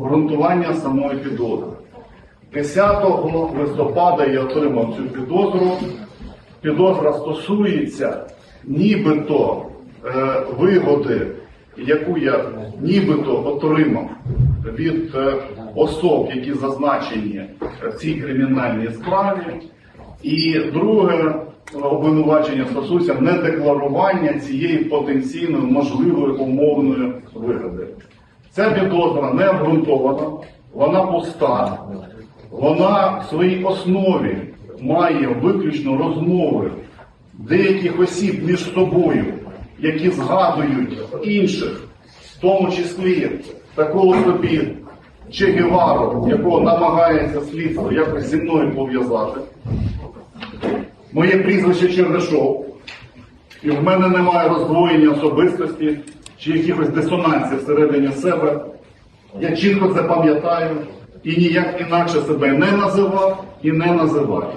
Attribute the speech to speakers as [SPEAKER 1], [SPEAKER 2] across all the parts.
[SPEAKER 1] обґрунтування самої підозри. 10 листопада я отримав цю підозру. Підозра стосується нібито е, вигоди, яку я нібито отримав від е, особ, які зазначені в цій кримінальній справі. І друге обвинувачення стосується недекларування цієї потенційної можливої умовної вигоди. Ця підозра не обґрунтована, вона пуста, вона в своїй основі має виключно розмови деяких осіб між собою, які згадують інших, в тому числі такого собі Че Гевару, якого намагається слідство якось зі мною пов'язати. Моє прізвище Чернишов, і в мене немає роздвоєння особистості чи якихось дисонансів всередині себе. Я чітко це пам'ятаю і ніяк інакше себе не називав і не називаю.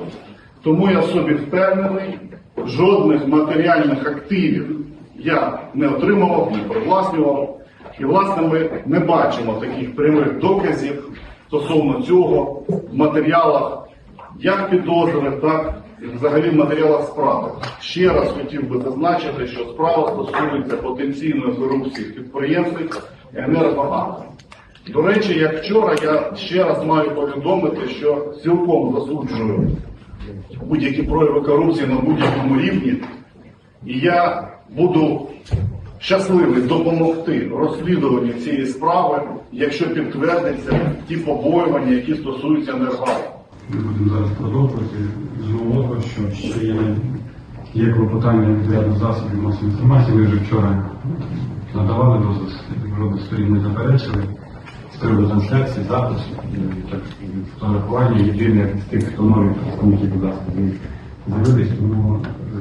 [SPEAKER 1] Тому я в собі впевнений, жодних матеріальних активів я не отримував, не привласнював. І, власне, ми не бачимо таких прямих доказів стосовно цього в матеріалах як підозри, так взагалі в матеріалах справи. Ще раз хотів би зазначити, що справа стосується потенційної корупції в підприємстві. До речі, як вчора, я ще раз маю повідомити, що цілком засуджую будь-які прояви корупції на будь-якому рівні, і я буду щасливий допомогти розслідуванню цієї справи, якщо підтвердяться ті побоювання, які стосуються енергоатому.
[SPEAKER 2] Ми будемо зараз продовжувати що ще є, є клопотання відповідно засобів масової інформації. Ми вже вчора надавали дозвіл, жодних сторін не заперечили. З приводу трансляції, запису, фотографування і з тих, хто нові представників засобів з'явились, тому е,